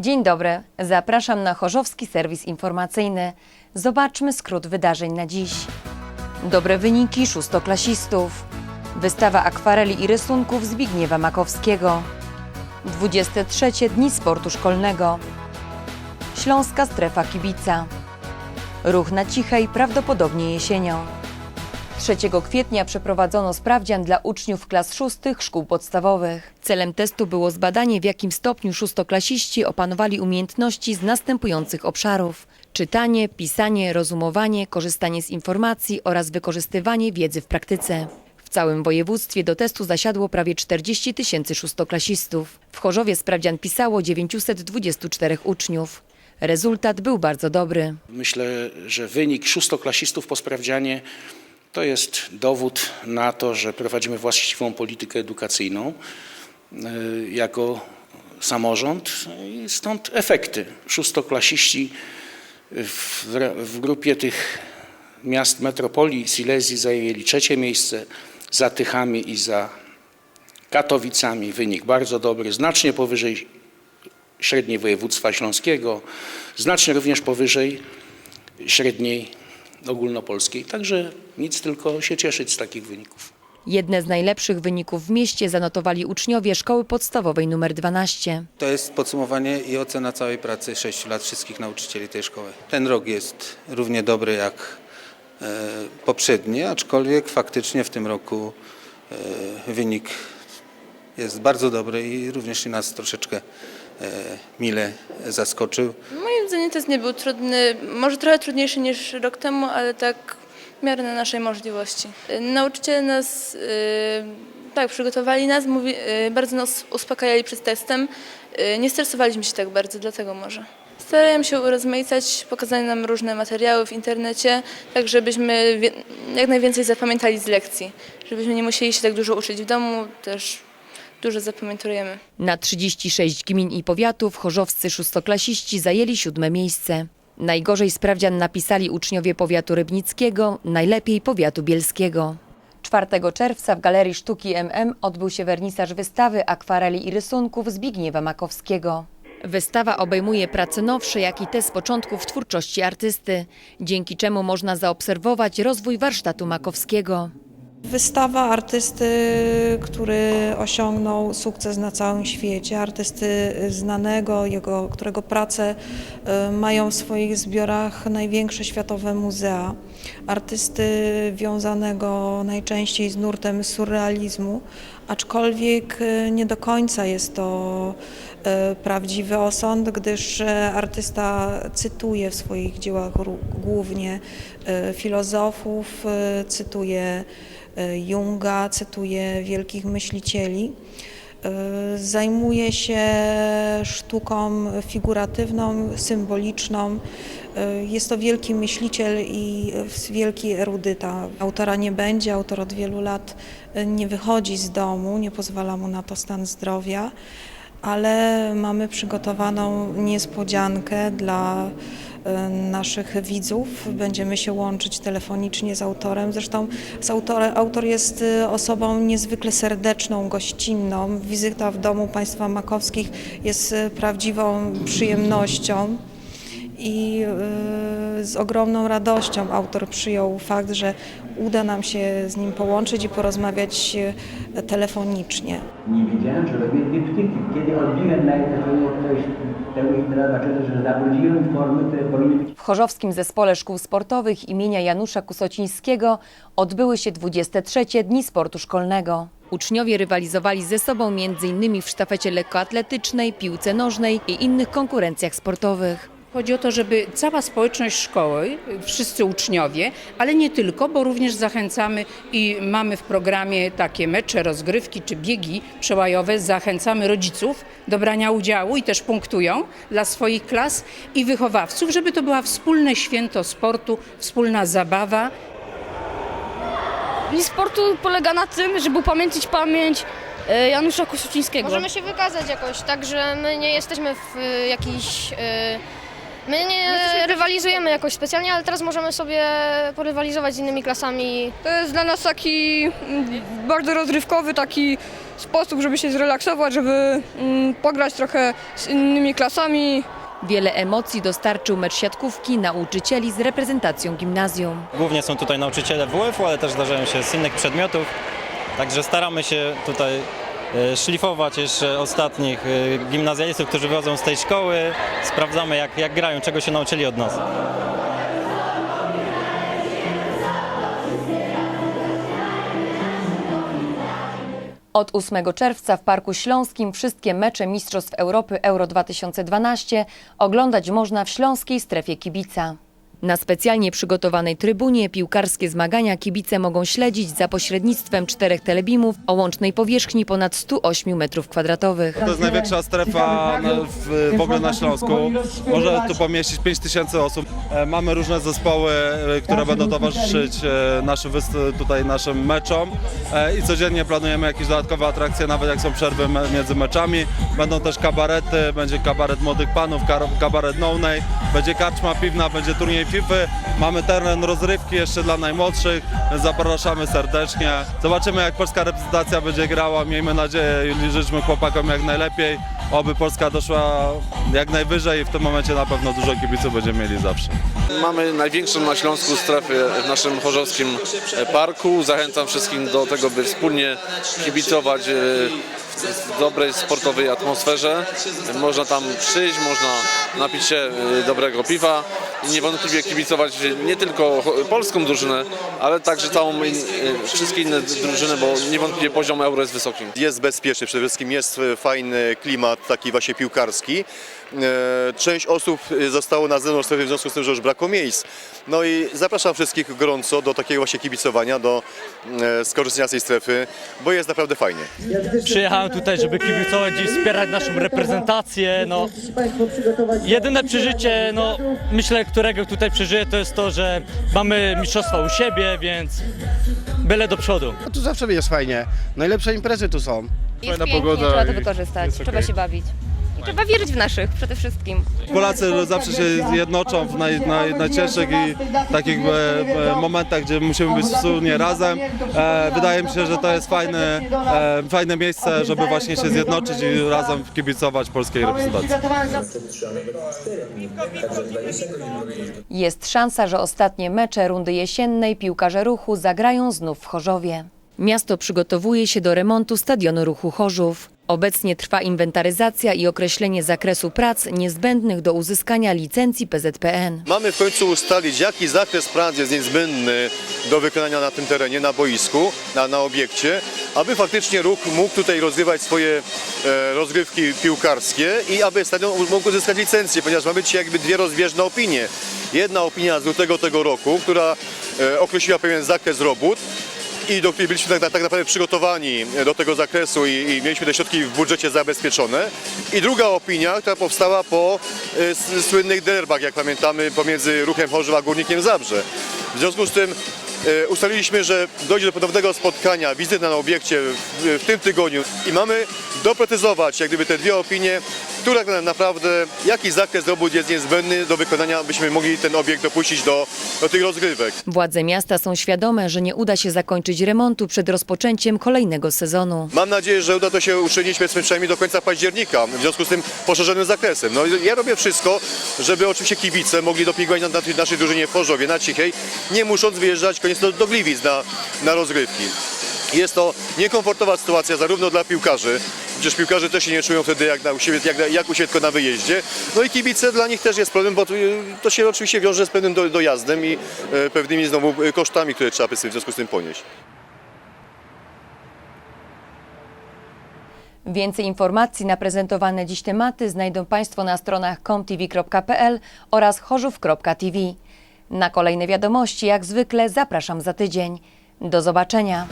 Dzień dobry, zapraszam na Chorzowski Serwis Informacyjny. Zobaczmy skrót wydarzeń na dziś. Dobre wyniki szóstoklasistów. Wystawa akwareli i rysunków Zbigniewa Makowskiego. 23 Dni Sportu Szkolnego. Śląska Strefa Kibica. Ruch na cichej prawdopodobnie jesienią. 3 kwietnia przeprowadzono sprawdzian dla uczniów klas szóstych szkół podstawowych. Celem testu było zbadanie, w jakim stopniu szóstoklasiści opanowali umiejętności z następujących obszarów: czytanie, pisanie, rozumowanie, korzystanie z informacji oraz wykorzystywanie wiedzy w praktyce. W całym województwie do testu zasiadło prawie 40 tysięcy szóstoklasistów. W Chorzowie sprawdzian pisało 924 uczniów. Rezultat był bardzo dobry. Myślę, że wynik szóstoklasistów po sprawdzianie to jest dowód na to, że prowadzimy właściwą politykę edukacyjną y, jako samorząd i stąd efekty. Szóstoklasiści w, w grupie tych miast metropolii Silesii zajęli trzecie miejsce za Tychami i za Katowicami. Wynik bardzo dobry, znacznie powyżej średniej województwa śląskiego, znacznie również powyżej średniej ogólnopolskiej. Także nic tylko się cieszyć z takich wyników. Jedne z najlepszych wyników w mieście zanotowali uczniowie szkoły podstawowej nr 12. To jest podsumowanie i ocena całej pracy 6 lat wszystkich nauczycieli tej szkoły. Ten rok jest równie dobry jak e, poprzedni, aczkolwiek faktycznie w tym roku e, wynik jest bardzo dobry i również i nas troszeczkę e, mile zaskoczył. Moim zdaniem test nie był trudny, może trochę trudniejszy niż rok temu, ale tak w miarę na naszej możliwości. Y, Nauczyciele nas y, tak przygotowali nas, y, bardzo nas uspokajali przed testem. Nie stresowaliśmy się tak bardzo, dlatego może. Starają się urozmaicać, pokazali nam różne materiały w internecie, tak żebyśmy jak najwięcej zapamiętali z lekcji, żebyśmy nie musieli się tak dużo uczyć w domu, też dużo zapamiętujemy. Na 36 gmin i powiatów chorzowscy szóstoklasiści zajęli siódme miejsce. Najgorzej sprawdzian napisali uczniowie powiatu rybnickiego, najlepiej powiatu bielskiego. 4 czerwca w Galerii Sztuki MM odbył się wernisaż wystawy akwareli i rysunków Zbigniewa Makowskiego. Wystawa obejmuje prace nowsze, jak i te z początków twórczości artysty, dzięki czemu można zaobserwować rozwój warsztatu Makowskiego. Wystawa artysty, który osiągnął sukces na całym świecie, artysty znanego, jego, którego prace e, mają w swoich zbiorach największe światowe muzea, artysty wiązanego najczęściej z nurtem surrealizmu, aczkolwiek e, nie do końca jest to e, prawdziwy osąd, gdyż artysta cytuje w swoich dziełach głównie filozofów, cytuje Junga, cytuje wielkich myślicieli. E, Zajmuje się sztuką figuratywną, symboliczną. E, Jest to wielki myśliciel i e, wielki erudyta. Autora nie będzie, autor od wielu lat e, nie wychodzi z domu, nie pozwala mu na to stan zdrowia, ale mamy przygotowaną niespodziankę dla e, naszych widzów. Będziemy się łączyć telefonicznie z autorem. Zresztą z autorem, autor jest e, osobą niezwykle serdeczną, gościnną. Wizyta w domu państwa makowskich jest e, prawdziwą przyjemnością. I z ogromną radością autor przyjął fakt, że uda nam się z nim połączyć i porozmawiać telefonicznie. Nie wiedziałem, że robię diptyki. Kiedy odbiłem na tego, ktoś W Chorzowskim Zespole Szkół Sportowych imienia Janusza Kusocińskiego odbyły się 23 Dni Sportu Szkolnego. Uczniowie rywalizowali ze sobą m.in. w sztafecie lekkoatletycznej, piłce nożnej i innych konkurencjach sportowych. Chodzi o to, żeby cała społeczność szkoły, wszyscy uczniowie, ale nie tylko, bo również zachęcamy i mamy w programie takie mecze, rozgrywki czy biegi przełajowe. Zachęcamy rodziców do brania udziału i też punktują dla swoich klas i wychowawców, żeby to była wspólne święto sportu, wspólna zabawa. Dzień sportu polega na tym, żeby upamiętnić pamięć e, Janusza Kosucińskiego. Możemy się wykazać jakoś, tak, że my nie jesteśmy w y, jakiś... Y, my nie rywalizujemy jakoś specjalnie, ale teraz możemy sobie porywalizować z innymi klasami. To jest dla nas taki mm, bardzo rozrywkowy, taki sposób, żeby się zrelaksować, żeby mm, pograć trochę z innymi klasami. Wiele emocji dostarczył mecz siatkówki nauczycieli z reprezentacją gimnazjum. Głównie są tutaj nauczyciele WF-u, ale też zdarzają się z innych przedmiotów. Także staramy się tutaj szlifować jeszcze ostatnich e, gimnazjalistów, którzy wychodzą z tej szkoły. Sprawdzamy jak, jak grają, czego się nauczyli od nas. Od 8 czerwca w Parku Śląskim wszystkie mecze Mistrzostw Europy Euro 2012 oglądać można w śląskiej strefie kibica. Na specjalnie przygotowanej trybunie piłkarskie zmagania kibice mogą śledzić za pośrednictwem czterech telebimów o łącznej powierzchni ponad 108 m2. To jest największa strefa w, w ogóle na Śląsku. Może tu pomieścić 5 tysięcy osób. E, Mamy różne zespoły, e, które będą towarzyszyć e, naszym tutaj naszym meczom i codziennie planujemy jakieś dodatkowe atrakcje, nawet jak są przerwy między meczami. Będą też kabarety, będzie kabaret młodych panów, kabaret no Name, będzie karczma piwna, będzie turniej Mamy teren rozrywki jeszcze dla najmłodszych, zapraszamy serdecznie. Zobaczymy jak polska reprezentacja będzie grała, miejmy nadzieję i życzmy chłopakom jak najlepiej. Oby Polska doszła jak najwyżej i w tym momencie na pewno dużo kibiców będziemy mieli zawsze. Mamy największą na Śląsku strefę w naszym chorzowskim parku. Zachęcam wszystkich do tego, by wspólnie kibicować e, dobrej sportowej atmosferze. Można tam przyjść, można napić się e, dobrego piwa i niewątpliwie kibicować nie tylko polską drużynę, ale także całą, in- e, wszystkie inne drużyny, bo niewątpliwie poziom euro jest wysoki. Jest bezpiecznie, przede wszystkim jest e, fajny klimat, taki właśnie piłkarski. E, Część osób zostało na zewnątrz strefy w związku z tym, że już brakło miejsc. No i zapraszam wszystkich gorąco do takiego właśnie kibicowania, do e, skorzystania z tej strefy, bo jest naprawdę fajnie. Przyjechałem tutaj, żeby kibicować i wspierać naszą reprezentację. No, jedyne przeżycie, no, myślę, którego tutaj przeżyję, to jest to, że mamy mistrzostwa u siebie, więc byle do przodu. A tu zawsze jest fajnie. Najlepsze imprezy tu są. Fajna pogoda trzeba to i wykorzystać, jest trzeba okej. się bawić. I trzeba wierzyć w naszych przede wszystkim. Polacy zawsze się jednoczą w naj, naj, najcięższych i takich e, e, momentach, gdzie musimy być wspólnie razem. E, wydaje mi się, że to jest fajne, e, fajne miejsce, żeby właśnie się zjednoczyć i razem kibicować polskiej reprezentacji. Jest szansa, że ostatnie mecze rundy jesiennej piłkarze ruchu zagrają znów w Chorzowie. Miasto przygotowuje się do remontu stadionu ruchu Chorzów. Obecnie trwa inwentaryzacja i określenie zakresu prac niezbędnych do uzyskania licencji PZPN. Mamy w końcu ustalić, jaki zakres prac jest niezbędny do wykonania na tym terenie, na boisku, na, na obiekcie, aby faktycznie ruch mógł tutaj rozgrywać swoje e, rozgrywki piłkarskie i aby stadion mógł uzyskać licencję, ponieważ mamy dzisiaj jakby dwie rozbieżne opinie. Jedna opinia z lutego tego roku, która e, określiła pewien zakres robót, i do byliśmy tak, tak naprawdę przygotowani do tego zakresu i, i mieliśmy te środki w budżecie zabezpieczone. I druga opinia, która powstała po e, słynnych derbach, jak pamiętamy, pomiędzy ruchem Chorzów a Górnikiem Zabrze. W związku z tym e, ustaliliśmy, że dojdzie do ponownego spotkania, wizyty na obiekcie w, w tym tygodniu i mamy doprecyzować jak gdyby te dwie opinie, która tak naprawdę, jaki zakres robót jest niezbędny do wykonania, byśmy mogli ten obiekt dopuścić do, do tych rozgrywek. Władze miasta są świadome, że nie uda się zakończyć remontu przed rozpoczęciem kolejnego sezonu. Mam nadzieję, że uda to się uczynić powiedzmy przynajmniej do końca października, w związku z tym poszerzonym zakresem. No, ja robię wszystko, żeby oczywiście kibice mogli dopingować na, na naszej drużynie w Chorzowie, na Cichej, nie musząc wyjeżdżać koniecznie do, do Gliwic na, na rozgrywki. Jest to niekomfortowa sytuacja zarówno dla piłkarzy, przecież piłkarze też się nie czują wtedy jak, na, jak, jak u siebie tylko na wyjeździe. No i kibice dla nich też jest problem, bo to, to się oczywiście wiąże z pewnym do, dojazdem i e, pewnymi znowu e, kosztami, które trzeba w związku z tym ponieść. Więcej informacji na prezentowane dziś tematy znajdą Państwo na stronach comtv.pl oraz chorzów.tv. Na kolejne wiadomości, jak zwykle, zapraszam za tydzień. Do zobaczenia.